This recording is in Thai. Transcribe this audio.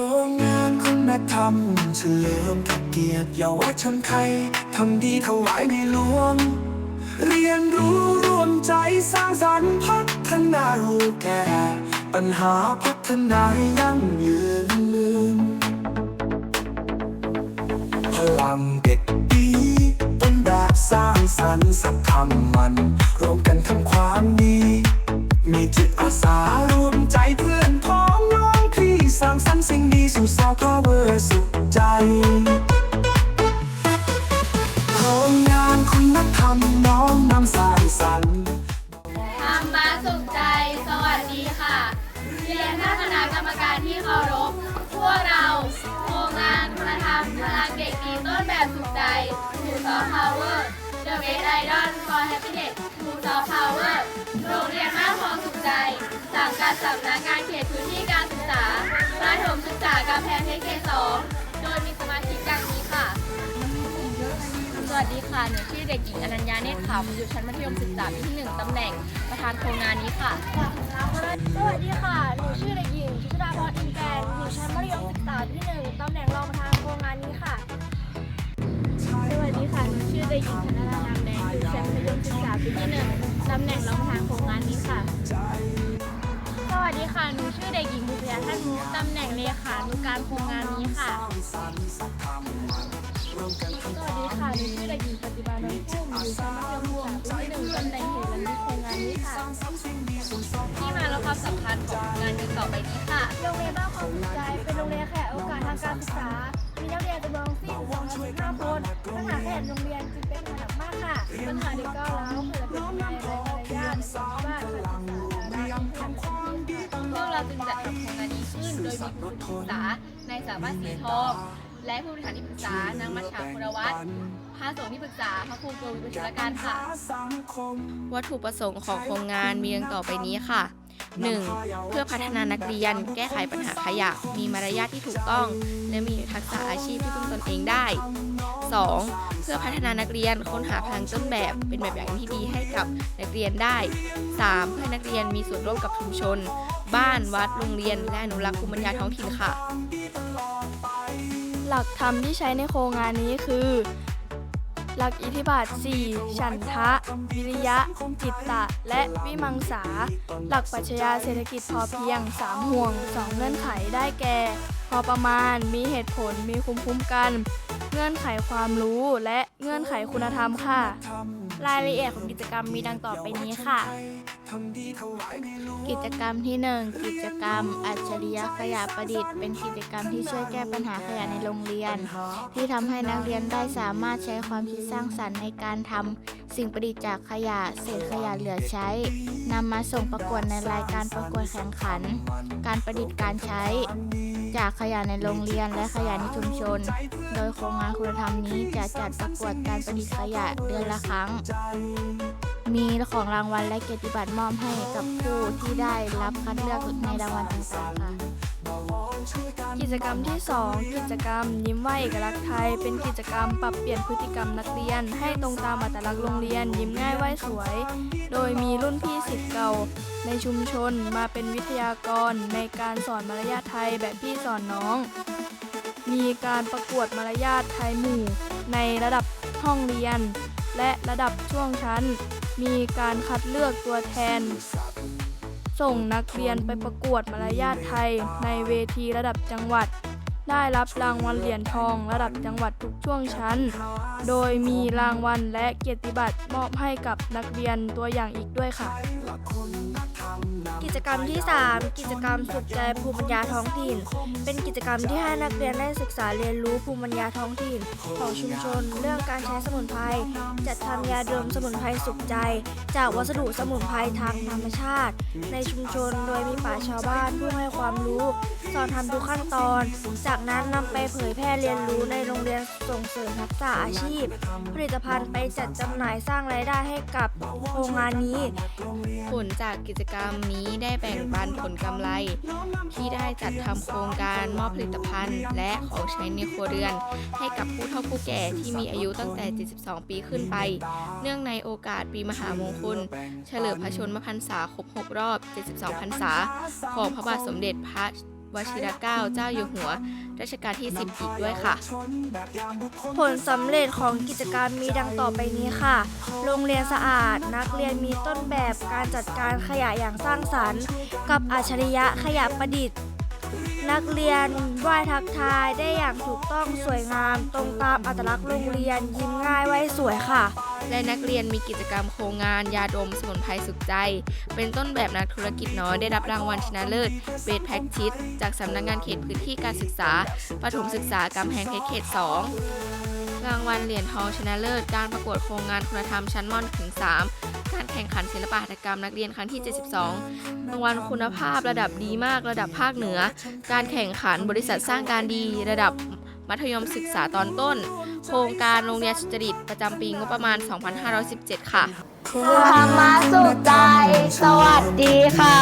รงงานคุณธรรมเฉลิมพระเกียรติเยาวชนไทยทำดีถวายในหลวง เรียนรู้ร่วมใจสร้างสรรค์พัฒนารู้แก่ ปัญหาพัฒนาให้ยั่งยืนพลังเด็กดีต้นแบบสร้างสรรค์สักคำมันรวมกันทำความดี มีจิตอาสาร่วมใจเพื่อนพ้อง สร้างสรรค์สิ่งดีสู่ซอฟต์พาวเวอร์สุขใจโครงงานคุณธรรมน้อมนำสร้างสรรค์ธรรมะสุขใจ สวัสดีค่ะ เรียนท่านคณะกรรมการที่เคารพ พวกเราโรงงานคุณธรรมพลังเด็กดีต้นแบบสุขใจทูซอพาวเวอร์ The Best Idol for Happiness ทูซอพาวเวอร์ โรงเรียนบ้านคลองสุขใจสังกัดสำนักงานเขตพื้นที่การศึกษา ประถมศึกษากำแพงเพชรเขตสองโดยมีสมาชิกดังนี้ค่ะ สวัสดีค่ะ หนูชื่อเด็กหญิงอนัญญาเนตรขำอยู่ชั้นมัธยมศึกษาปีที่หนึ่งตำแหน่งประธานโครงงานนี้ค่ะ สวัสดีค่ะ หนูชื่อเด็กหญิงชุดาพรอินแกนอยู่ชั้นมัธยมศึกษาปีที่หนึ่งตำแหน่งรองประธานโครงงานนี้ค่ะ สวัสดีค่ะ หนูชื่อเด็กหญิงธนดานามแดงอยู่ชั้นมัธยมศึกษาปีที่หนึ่งตำแหน่งรองประธานโครงงานนี้ค่ะ ค่ะ หนูชื่อเด็กหญิงบุษยาท่านมุกตำแหน่งเลขานุการโครงงานนี้ค่ะ สวัสดีค่ะ หนูชื่อเด็กหญิงปฏิบัตินพุ่มอยู่ชั้นมัธยมศึกษาปีที่หนึ่งตำแหน่งเหตุและนิโครงงานนี้ค่ะ ที่มาและความสำคัญของงานดังต่อไปนี้ค่ะ โรงเรียนบ้านความสุขใจ เป็นโรงเรียนแขกโอกาสทางการศึกษา มีนักเรียนจำนวนทั้งสิ้น215คนปัญหาแขกโรงเรียนจึงเป็นปัญหามากค่ะ ปัญหาเด็กก้าวร้าว ขึ้นโดยมีผู้ปรึกษานายสามารถสีทองและผู้บริหารที่ปรึกษานางมัชชาคุณวัฒน์พระสงฆ์ที่ปรึกษาพระครูโกวิทวชิรการค่ะ วัตถุประสงค์ของโครงงานมีดังต่อไปนี้ค่ะ 1. เพื่อพัฒนานักเรียน แก้ไขปัญหาขยะ มีมารยาทที่ถูกต้อง และมีทักษะอาชีพที่พึ่งตนเองได้ 2. เพื่อพัฒนานักเรียนค้นหาพลังต้นแบบ เป็นแบบอย่างที่ดีให้กับนักเรียนได้ 3. เพื่อนักเรียนมีส่วนร่วมกับชุมชน บ้านวัดโรงเรียน และอนุรักษ์ภูมิปัญญาท้องถิ่นค่ะ หลักธรรมที่ใช้ในโครงงานนี้คือ หลักอิทธิบาท 4 ฉันทะ วิริยะ จิตตะ และวิมังสา หลักปรัชญาเศรษฐกิจพอเพียง 3 ห่วง 2 เงื่อนไขได้แก่ พอประมาณ มีเหตุผล มีคุ้มคุ้มกัน เงื่อนไขความรู้และเงื่อนไขคุณธรรมค่ะ รายละเอียดของกิจกรรมมีดังต่อไปนี้ค่ะ กิจกรรมที่ 1 กิจกรรม อัจฉริยะขยะประดิษฐ์ เป็นกิจกรรมที่ช่วยแก้ปัญหาขยะในโรงเรียน ที่ทำให้นักเรียนได้สามารถใช้ความคิดสร้างสรรค์ในการทำสิ่งประดิษฐ์จากขยะเศษขยะเหลือใช้นำมาส่งประกวดในรายการประกวดแข่งขัน การประดิษฐ์การใช้ จากขยะในโรงเรียนและขยะในชุมชน โดยโครงงานคุณธรรมนี้จะจัดประกวดการประดิษฐ์ขยะเดือนละครั้ง มีของรางวัลและเกียรติบัตรมอบให้กับผู้ที่ได้รับคัดเลือกในรางวัลต่างๆค่ะกิจกรรมที่ 2 กิจกรรม ยิ้มไหวเอกลักษณ์ไทย เป็นกิจกรรมปรับเปลี่ยนพฤติกรรมนักเรียน ให้ตรงตามอัตลักษณ์โรงเรียน ยิ้มง่ายไหวสวย โดยมีรุ่นพี่สิทธิ์เก่า ในชุมชนมาเป็นวิทยากรในการสอนมารยาทไทยแบบพี่สอนน้อง มีการประกวดมารยาทไทยหมู่ ในระดับห้องเรียน และระดับช่วงชั้น มีการคัดเลือกตัวแทน ส่งนักเรียนไปประกวดมารยาทไทยในเวทีระดับจังหวัด ได้รับรางวัลเหรียญทอง ระดับจังหวัดทุกช่วงชั้น โดยมีรางวัลและเกียรติบัตรมอบให้กับนักเรียนตัวอย่างอีกด้วยค่ะ กิจกรรมที่ 3 กิจกรรมสุขใจภูมิปัญญาท้องถิ่น เป็นกิจกรรมที่ให้นักเรียนได้ศึกษาเรียนรู้ภูมิปัญญาท้องถิ่น ของชุมชน เรื่องการใช้สมุนไพรจัดทำยาดมสมุนไพรสุขใจ จากวัสดุสมุนไพรทางธรรมชาติ ในชุมชนโดยมีป่าชาวบ้านผู้ให้ความรู้ สอนทำทุกขั้นตอน จากนั้นนำไปเผยแพร่เรียนรู้ในโรงเรียนส่งเสริมทักษะอาชีพ ผลิตภัณฑ์ไปจัดจำหน่ายสร้างรายได้ให้กับโครงงานนี้ ผลจากกิจกรรมนี้ได้แบ่งปันผลกำไร ที่ได้จัดทำโครงการมอบผลิตภัณฑ์ และของใช้ในครัวเรือน ให้กับผู้เฒ่าผู้แก่ที่มีอายุตั้งแต่ 72 ปีขึ้นไป เนื่องในโอกาสปีมหามงคล เฉลิมพระชนมพรรษาครบ 6 รอบ 72 พรรษา ของพระบาทสมเด็จพระ ววชิรเกล้าเจ้าอยู่หัวรัชกาลที่ 10 อีกด้วยค่ะ ผลสำเร็จของกิจกรรมมีดังต่อไปนี้ค่ะ โรงเรียนสะอาด นักเรียนมีต้นแบบการจัดการขยะอย่างสร้างสรรค์ กับอัจฉริยะขยะประดิษฐ์นักเรียนไหว้ทักทายได้อย่างถูกต้องสวยงาม ตรงตามอัตลักษณ์โรงเรียนยิ้มง่ายไหว้สวยค่ะ และนักเรียนมีกิจกรรมโครงงาน ยาดมสมุนไพรสุขใจ เป็นต้นแบบนักธุรกิจน้อยได้รับรางวัลชนะเลิศเบสแพ็กชิ e จากสำนักงานเขตพื้นที่การศึกษาประถมศึกษากำแพงเพชรเขต 2 รางวัลเหรียญทองชนะเลิศ การประกวดโครงงานคุณธรรมชั้นม .1 ถึง 3 การแข่งขันศิลปหัตถกรรมนักเรียนครั้งที่ 72 รางวัลคุณภาพระดับดีมากระดับภาคเหนือ การแข่งขันบริษัทสร้างการดีระดับ มัธยมศึกษาตอนต้น โครงการโรงเรียนสุจริตประจำปีงบประมาณ 2517 ค่ะธรรมะสุขใจ สวัสดีค่ะ